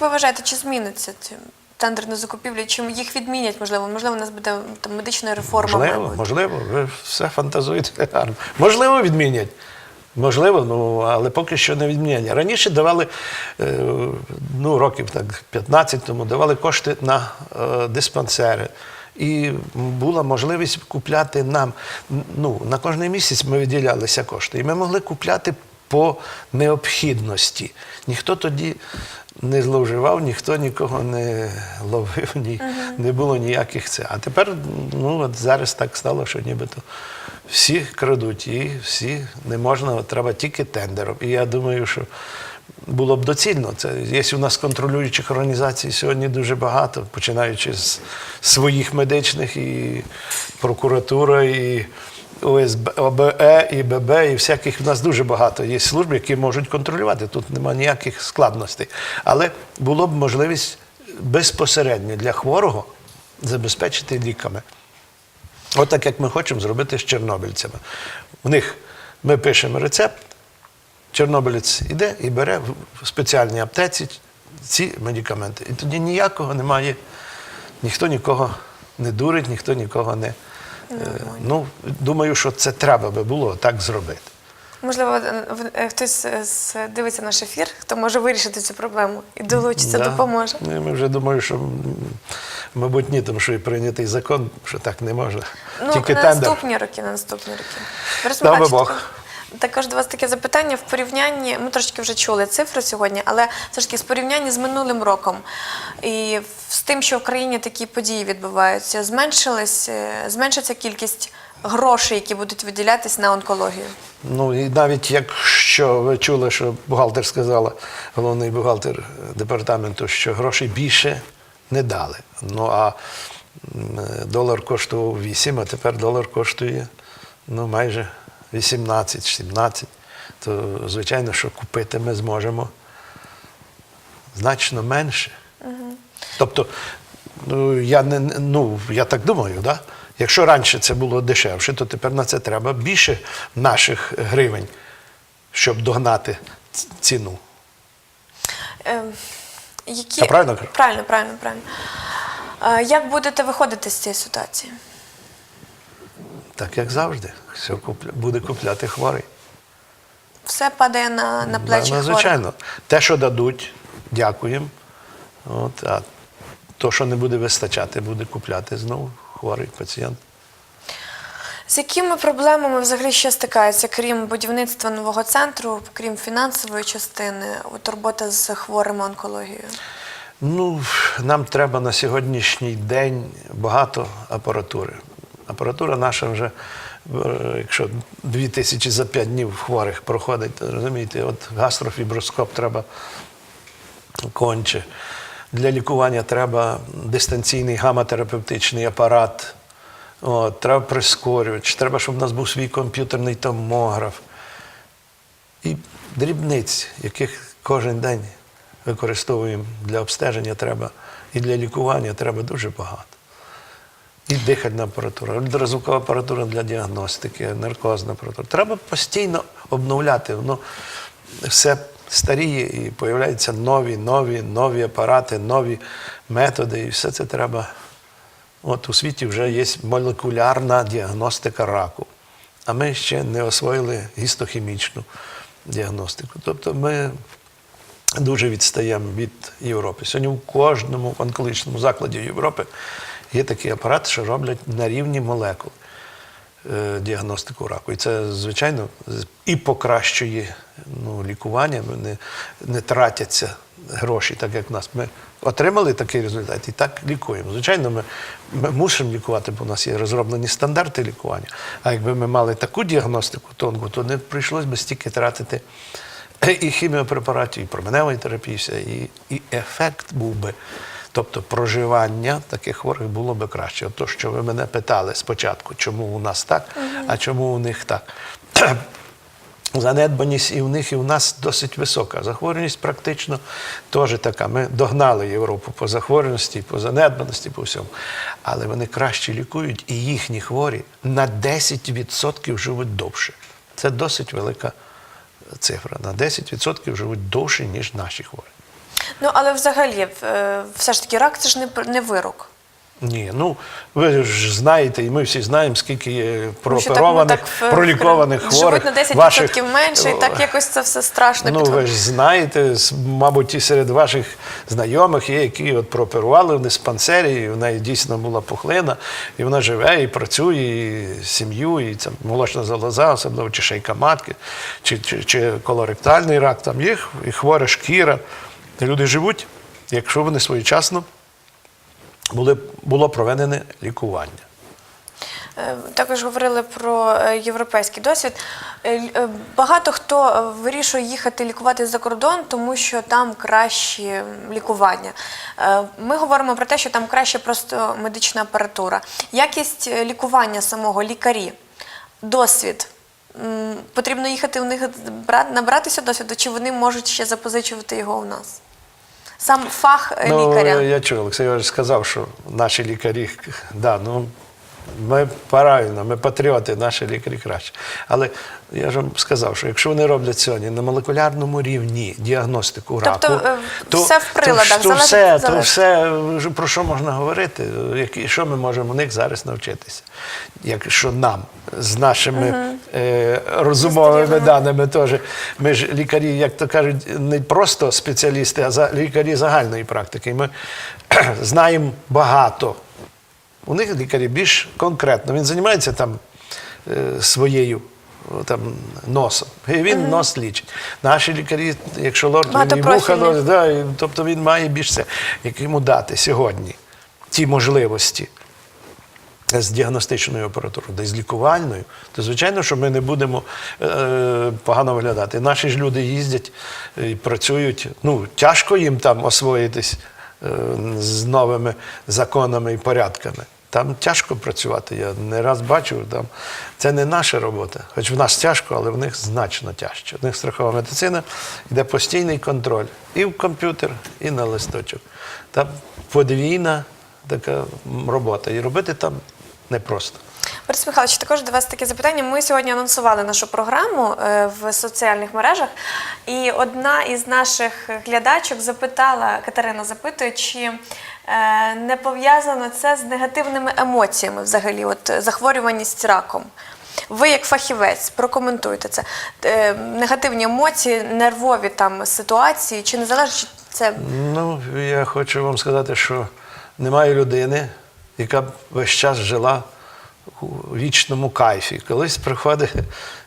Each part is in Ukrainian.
Як ви вважаєте, чи зміниться ці тендерні закупівлі, чи їх відмінять, можливо? Можливо, у нас буде там медична реформа. Можливо, мабуть. можливо, ви все фантазуєте гарно. Можливо, відмінять. Можливо, ну але поки що не відмінять. Раніше давали е, ну, років так 15 тому давали кошти на е, диспансери. І була можливість купляти нам. Ну, на кожний місяць ми виділялися кошти. І ми могли купляти по необхідності. Ніхто тоді не зловживав, ніхто нікого не ловив, ні, не було ніяких це. А тепер ну, от зараз так стало, що нібито всі крадуть і всі не можна, от треба тільки тендером. І я думаю, що було б доцільно. Це є у нас контролюючих організацій сьогодні дуже багато, починаючи з своїх медичних і прокуратура, і ОСБ, ОБЕ, і ББ, і всяких в нас дуже багато. Є служби, які можуть контролювати. Тут немає ніяких складностей. Але було б можливість безпосередньо для хворого забезпечити ліками. От так як ми хочемо зробити з чорнобильцями. У них ми пишемо рецепт, чорнобилець іде і бере в спеціальній аптеці ці медикаменти. І тоді ніякого немає, ніхто нікого не дурить, ніхто нікого не. Е, Ну, думаю, що це треба би було так зробити. Можливо, е, е, хтось дивиться наш ефір, хто може вирішити цю проблему і долучиться, Да. допоможе. Ну, Ми вже думаю, що, мабуть, ні, тому що і прийнятий закон, що так не можна. Ну, Тільки на тендер. наступні роки, на наступні роки. Борис Дав би Михайлович, Бог. Також- до вас таке запитання в порівнянні. Ми трошки вже чули цифри сьогодні, але все ж таки з порівнянні з минулим роком і з тим, що в країні такі події відбуваються, зменшилась, е, зменшиться кількість грошей, які будуть виділятись на онкологію. Ну і навіть якщо ви чули, що бухгалтер сказала, головний бухгалтер департаменту, що грошей більше не дали. Ну а долар коштував 8, а тепер долар коштує ну, майже 18-17. То звичайно, що купити ми зможемо значно менше. Тобто, ну я не ну я так думаю, да? якщо раніше це було дешевше, то тепер на це треба більше наших гривень, щоб догнати ціну. Е, які... Я правильно кажу? Правильно, правильно, правильно. Е, як будете виходити з цієї ситуації? Так як завжди, все купля, буде купляти хворий. Все падає на, на плечі Ну, хворих. звичайно. Те, що дадуть, дякуємо. От, а то, що не буде вистачати, буде купляти знову хворий пацієнт. З якими проблемами взагалі ще стикаються, крім будівництва нового центру, крім фінансової частини, от робота з хворими онкологією? Ну, нам треба на сьогоднішній день багато апаратури. Апаратура наша вже, е, якщо дві тисячі за п'ять днів хворих проходить, розумієте, от гастрофіброскоп треба конче. Для лікування треба дистанційний гаматерапевтичний апарат, от, треба прискорювач, треба, щоб у нас був свій комп'ютерний томограф. І дрібниць, яких кожен день використовуємо для обстеження, треба і для лікування треба дуже багато. І дихальна апаратура, ультразвукова апаратура для діагностики, наркозна апаратура. Треба постійно обновляти. Воно все старіє і появляються нові, нові, нові апарати, нові методи. І все це треба. От у світі вже є молекулярна діагностика раку. А ми ще не освоїли гістохімічну діагностику. Тобто ми дуже відстаємо від Європи. Сьогодні в кожному онкологічному закладі Європи є такий апарат, що роблять на рівні молекул е, діагностику раку. І це, звичайно, і покращує ну, лікування, не, не тратяться гроші, так як в нас. Ми отримали такий результат і так лікуємо. Звичайно, ми, ми мусимо лікувати, бо у нас є розроблені стандарти лікування. А якби ми мали таку діагностику тонку, то не прийшлось би стільки тратити і хіміопрепаратів, і променевої терапії, і, і ефект був би. Тобто проживання таких хворих було би краще. От то, що ви мене питали спочатку, чому у нас так, а чому у них так. Занедбаність і в них, і в нас досить висока. Захворюваність практично теж така. Ми догнали Європу по захворюваності, по занедбаності, по всьому. Але вони краще лікують, і їхні хворі на 10% живуть довше. Це досить велика цифра. На 10% живуть довше, ніж наші хворі. Ну але взагалі, е, все ж таки, рак це ж не, не вирок. Ні, ну ви ж знаєте, і ми всі знаємо, скільки є що прооперованих, так, ну, пролікованих живуть хворих. на 10% ваших, менше, і так якось це все страшно Ну, ви ж знаєте, мабуть, і серед ваших знайомих є, які от прооперували в диспансері, і в неї дійсно була пухлина, і вона живе, і працює, і сім'ю, і це молочна залоза, особливо чи шийка матки, чи, чи, чи колоректальний рак. Там є і хвора шкіра. Люди живуть, якщо вони своєчасно були, було проведене лікування. Е, Також говорили про е, європейський досвід. Е, Багато хто вирішує їхати лікуватись за кордон, тому що там краще лікування. Ми говоримо про те, що там краще просто медична апаратура. Якість лікування самого лікарі, досвід. Потрібно їхати у них бра- набратися досвіду, чи вони можуть ще запозичувати його у нас? Сам фах лікаря. Ну, лікаря. я чую, Олексій Іванович сказав, що наші лікарі, да, ну, ми правильно, ми патріоти, наші лікарі краще. Але я ж вам сказав, що якщо вони роблять сьогодні на молекулярному рівні діагностику Тобто, раку, е, все в приладах, то, то, все, то все, про що можна говорити, які, що ми можемо у них зараз навчитися. Якщо нам з нашими е, розумовими даними теж, ми ж лікарі, як то кажуть, не просто спеціалісти, а за, лікарі загальної практики. Ми знаємо багато. У них лікарі більш конкретно. Він займається там е, своєю там, носом. І він нос лічить. Наші лікарі, якщо лорд, він і вуха, нос, да, і, тобто він має більш це. Як йому дати сьогодні ті можливості з діагностичною апаратурою, де з лікувальною, то звичайно, що ми не будемо е, погано виглядати. Наші ж люди їздять і працюють. Ну, тяжко їм там освоїтись е, з новими законами і порядками. Там тяжко працювати. Я не раз бачив, там це не наша робота. Хоч в нас тяжко, але в них значно тяжче. У них страхова медицина, йде постійний контроль і в комп'ютер, і на листочок. Там подвійна така робота. І робити там непросто. Борис Михайлович, також до вас таке запитання. Ми сьогодні анонсували нашу програму е, в соціальних мережах, і одна із наших глядачок запитала, Катерина запитує, чи е, не пов'язано це з негативними емоціями взагалі, от захворюваність раком. Ви, як фахівець, прокоментуйте це. Е, негативні емоції, нервові там ситуації, чи не залежить це Ну, я хочу вам сказати, що немає людини, яка б весь час жила у вічному кайфі. Колись приходить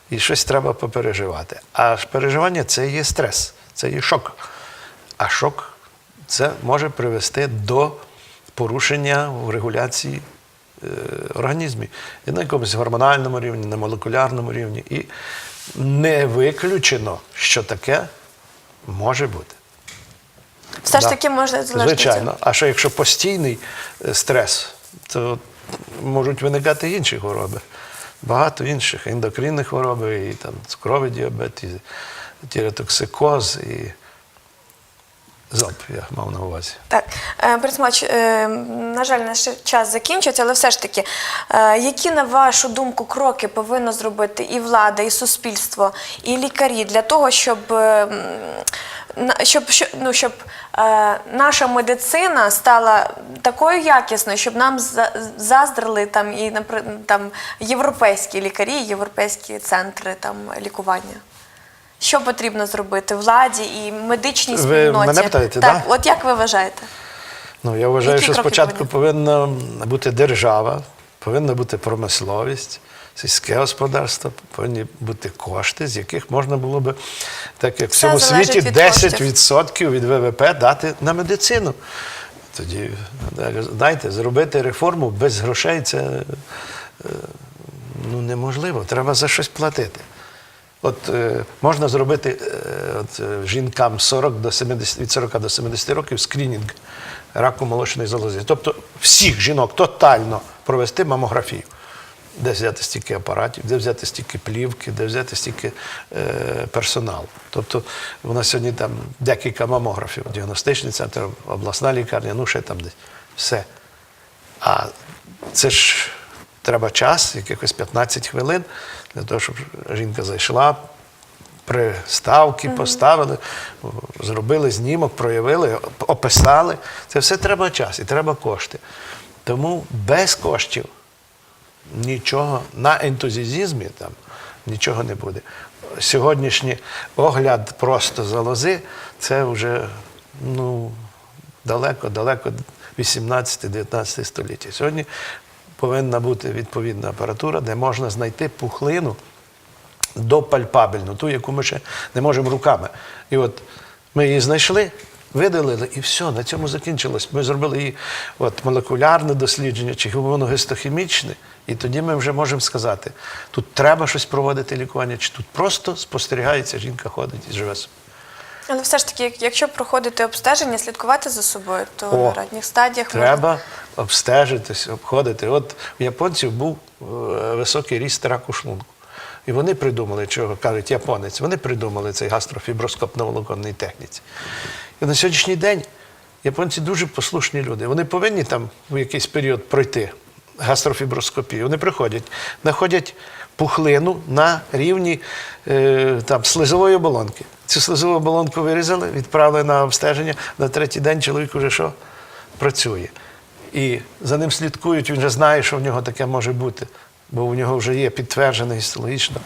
і щось треба попереживати. А переживання це є стрес, це є шок. А шок це може привести до порушення в регуляції е, організмі. І на якомусь гормональному рівні, на молекулярному рівні. І не виключено, що таке може бути. все ж таки може залежати. Звичайно. А що якщо постійний е, стрес, то можуть виникати інші хвороби. Багато інших ендокринні хвороби, і там цукровий діабет, і тіреотоксикоз, і зоб, я мав на увазі. Так, е, Борис Михайлович, е, на жаль, наш час закінчується, але все ж таки, е, які, на вашу думку, кроки повинно зробити і влада, і суспільство, і лікарі для того, щоб, е, м, на- щоб, ну, щоб е, наша медицина стала такою якісною, щоб нам за- заздрили там і там, європейські лікарі, європейські центри там, лікування? Що потрібно зробити владі і медичній Ви мене питаєте, так? да? От як ви вважаєте? Ну, я вважаю, Які що спочатку повинна бути держава, повинна бути промисловість, сільське господарство, повинні бути кошти, з яких можна було би, так як в всьому світі, від 10% від ВВП дати на медицину. Тоді, знаєте, зробити реформу без грошей це е, ну, неможливо. Треба за щось платити. От е, можна зробити е, от, е, жінкам 40 до 70, від 40 до 70 років скринінг раку молочної залози. Тобто всіх жінок тотально провести мамографію. Де взяти стільки апаратів, де взяти стільки плівки, де взяти стільки е, персоналу. Тобто у нас сьогодні там декілька мамографів, діагностичний центр, обласна лікарня, ну ще там десь. Все. А це ж треба час, якихось 15 хвилин, для того, щоб жінка зайшла, приставки поставили, зробили знімок, проявили, описали. Це все треба час і треба кошти. Тому без коштів нічого на ентузіазмі там нічого не буде. Сьогоднішній огляд просто залози це вже ну, далеко, далеко 18-19 століття. Сьогодні повинна бути відповідна апаратура, де можна знайти пухлину допальпабельну, ту, яку ми ще не можемо руками. І от ми її знайшли, видалили, і все, на цьому закінчилось. Ми зробили її от, молекулярне дослідження чи воно гистохімічне, і тоді ми вже можемо сказати, тут треба щось проводити лікування, чи тут просто спостерігається, жінка ходить і живе собі. Але все ж таки, якщо проходити обстеження, слідкувати за собою, то О, на ранніх стадіях можна- Треба обстежитись, обходити. От у японців був е, високий ріст раку шлунку. І вони придумали, чого кажуть японець, вони придумали цей гастрофіброскоп на волоконній техніці. І на сьогоднішній день японці дуже послушні люди. Вони повинні там в якийсь період пройти гастрофіброскопію. Вони приходять, знаходять пухлину на рівні е, там, слизової оболонки. Цю слизову оболонку вирізали, відправили на обстеження. На третій день чоловік уже що? Працює. І за ним слідкують, він вже знає, що в нього таке може бути, бо у нього вже є підтверджений гістологічно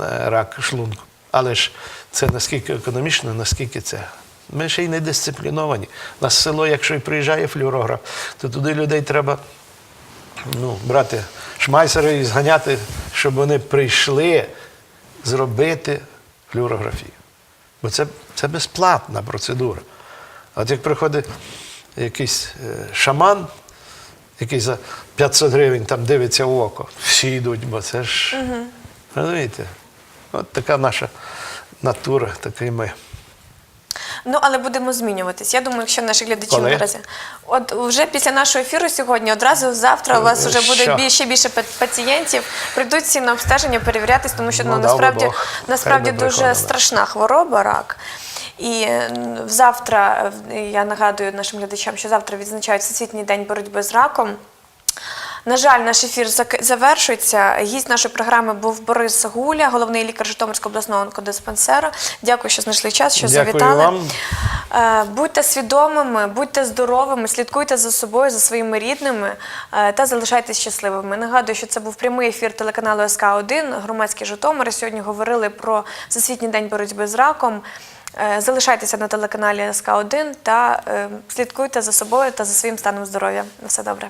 е, рак шлунку. Але ж це наскільки економічно, наскільки це. Ми ще й не дисципліновані. У нас село, якщо і приїжджає флюорограф, то туди людей треба ну, брати шмайсери і зганяти, щоб вони прийшли зробити флюорографію. Бо це, це безплатна процедура. От як приходить якийсь е, шаман, який за 500 гривень там дивиться в око, всі йдуть, бо це ж. Розумієте? От така наша натура, такий ми. Ну, але будемо змінюватись. Я думаю, якщо наші глядачі Коли? наразі. От вже після нашого ефіру сьогодні, одразу завтра у вас вже буде більше більше пацієнтів. Прийдуть всі на обстеження перевірятись, тому що Ну, ну, насправді, насправді дуже страшна хвороба рак. І м, завтра, е, я нагадую нашим глядачам, що завтра відзначають Всесвітній день боротьби з раком. На жаль, наш ефір завершується. Гість нашої програми був Борис Гуля, головний лікар Житомирського обласного онкодиспансеру. Дякую, що знайшли час, що Дякую завітали. вам. Е, Будьте свідомими, будьте здоровими, слідкуйте за собою, за своїми рідними е, та залишайтесь щасливими. Нагадую, що це був прямий ефір телеканалу СК 1 громадський Житомир. Сьогодні говорили про Всесвітній день боротьби з раком. Е, Залишайтеся на телеканалі СК 1 та е, слідкуйте за собою та за своїм станом здоров'я. На все добре.